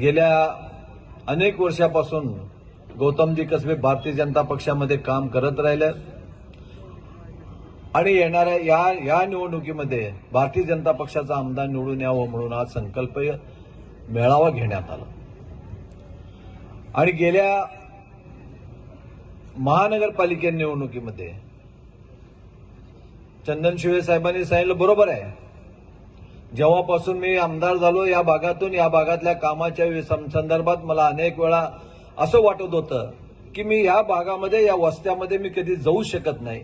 गेल्या अनेक वर्षापासून गौतमजी कसबे भारतीय जनता पक्षामध्ये काम करत राहिले आणि येणाऱ्या या या निवडणुकीमध्ये भारतीय जनता पक्षाचा आमदार निवडून यावं म्हणून आज संकल्प मेळावा घेण्यात आला. आणि गेल्या महानगरपालिके निवडणुकीमध्ये चंदन शिवे साहेबांनी सांगितलं बरोबर आहे. जेव्हापासून मी आमदार झालो या भागातून या भागातल्या कामाच्या संदर्भात मला अनेक वेळा असं वाटत होतं की मी या भागामध्ये या वस्त्यामध्ये मी कधी जाऊ शकत नाही.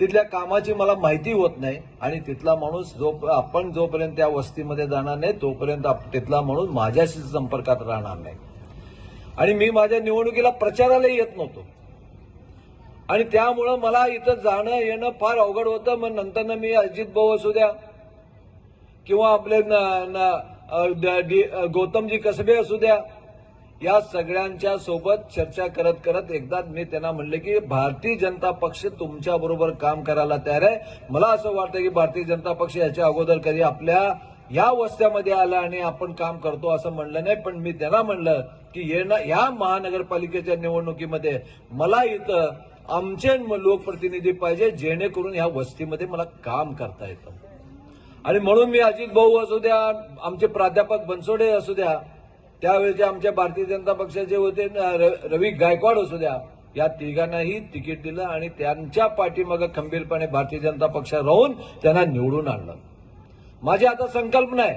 तिथल्या कामाची मला माहिती होत नाही आणि तिथला माणूस जो आपण जोपर्यंत त्या वस्तीमध्ये जाणार नाही तोपर्यंत तिथला माणूस माझ्याशी संपर्कात राहणार नाही. आणि मी माझ्या निवडणुकीला प्रचाराला येत नव्हतो. आणि त्यामुळं मला इथं जाणं येणं फार अवघड होतं. मग नंतर मी अजित भाऊ असू द्या किंवा आपले न- ड- डी- गौतमजी कसबे असू द्या या सगळ्यांच्या सोबत चर्चा करत करत एकदा मी त्यांना म्हणले की भारतीय जनता पक्ष तुमच्या बरोबर काम करायला तयार आहे. मला असं वाटतं की भारतीय जनता पक्ष याच्या अगोदर कधी आपल्या या वस्त्यामध्ये आला आणि आपण काम करतो असं म्हणलं नाही पण मी त्यांना म्हणलं की येणं या महानगरपालिकेच्या निवडणुकीमध्ये मला इथं आमचे लोकप्रतिनिधी पाहिजे जेणेकरून या वस्तीमध्ये मला काम करता येतं. आणि म्हणून मी अजित भाऊ असू द्या आमचे प्राध्यापक बनसोडे असू द्या त्यावेळेचे आमच्या भारतीय जनता पक्षाचे होते र- रवी गायकवाड असू द्या या तिघांनाही तिकीट दिलं आणि त्यांच्या पाठीमागं खंबीरपणे भारतीय जनता पक्ष राहून त्यांना निवडून आणलं. माझी आता संकल्पना आहे.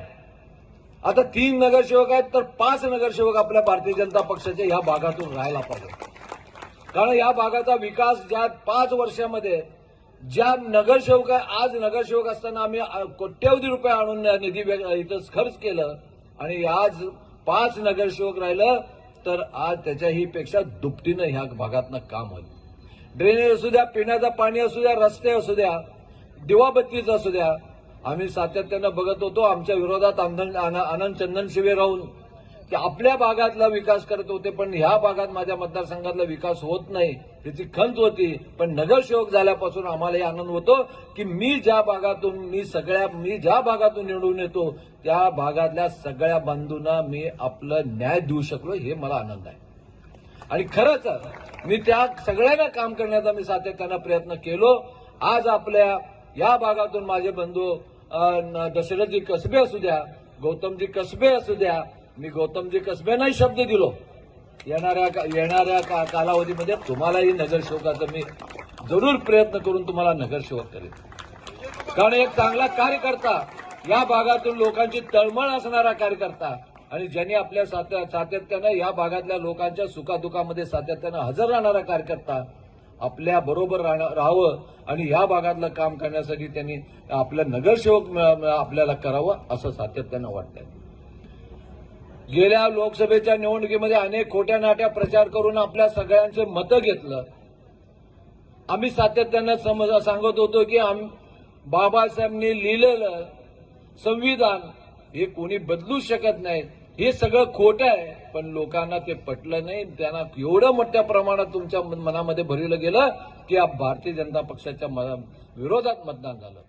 आता तीन नगरसेवक आहेत तर पाच नगरसेवक आपल्या भारतीय जनता पक्षाच्या या भागातून राहायला पाहिजे कारण या भागाचा विकास ज्या पाच वर्षामध्ये ज्या नगरसेवक आहे आज नगरसेवक असताना आम्ही कोट्यवधी रुपये आणून निधी इथं खर्च केलं आणि आज पाच नगरसेवक राहिलं तर आज त्याच्याही पेक्षा दुपटीनं ह्या भागातनं काम होईल. ड्रेनेज असू द्या पिण्याचं पाणी असू द्या रस्ते असू द्या दिवाबत्तीचं असू द्या आम्ही सातत्यानं बघत होतो आमच्या विरोधात आनंद आनंद चंदन शिवे राहून की आपल्या भागातला विकास करत होते पण ह्या भागात माझ्या मतदारसंघातला विकास होत नाही त्याची खंत होती. पण नगरसेवक झाल्यापासून आम्हालाही आनंद होतो की मी ज्या भागातून मी सगळ्या मी ज्या भागातून निवडून येतो त्या भागातल्या सगळ्या बंधूंना मी आपलं न्याय देऊ शकलो हे मला आनंद आहे. आणि खरंच मी त्या सगळ्यांना काम करण्याचा मी सातत्यानं प्रयत्न केलो. आज आपल्या या भागातून माझे बंधू दशरथजी कसबे असू द्या गौतमजी कसबे असू द्या मी गौतमजी कसब्यांनाही शब्द दिलो. येणाऱ्या का- येणाऱ्या का- कालावधीमध्ये तुम्हालाही नगरसेवकाचा मी जरूर प्रयत्न करून तुम्हाला नगरसेवक करेन. कारण एक चांगला कार्यकर्ता या भागातून लोकांची तळमळ असणारा कार्यकर्ता आणि ज्यांनी आपल्या सात्या- सातत्यानं या भागातल्या लोकांच्या सुखादुखामध्ये सातत्यानं हजर राहणारा कार्यकर्ता आपल्या बरोबर राहावं आणि या भागातलं काम करण्यासाठी त्यांनी आपलं नगरसेवक आपल्याला करावं असं सातत्यानं वाटतंय. गेल्या लोकसभेच्या निवडणुकीमध्ये अनेक खोट्या नाट्या प्रचार करून आपल्या सगळ्यांचे मतं घेतलं. आम्ही सातत्यानं समज सांगत होतो की आम बाबासाहेबांनी लिहिलेलं संविधान हे कोणी बदलू शकत नाही. हे सगळं खोटं आहे पण लोकांना ते पटलं नाही. त्यांना एवढं मोठ्या प्रमाणात तुमच्या मनामध्ये भरलं गेलं की आप भारतीय जनता पक्षाच्या विरोधात मतदान झालं.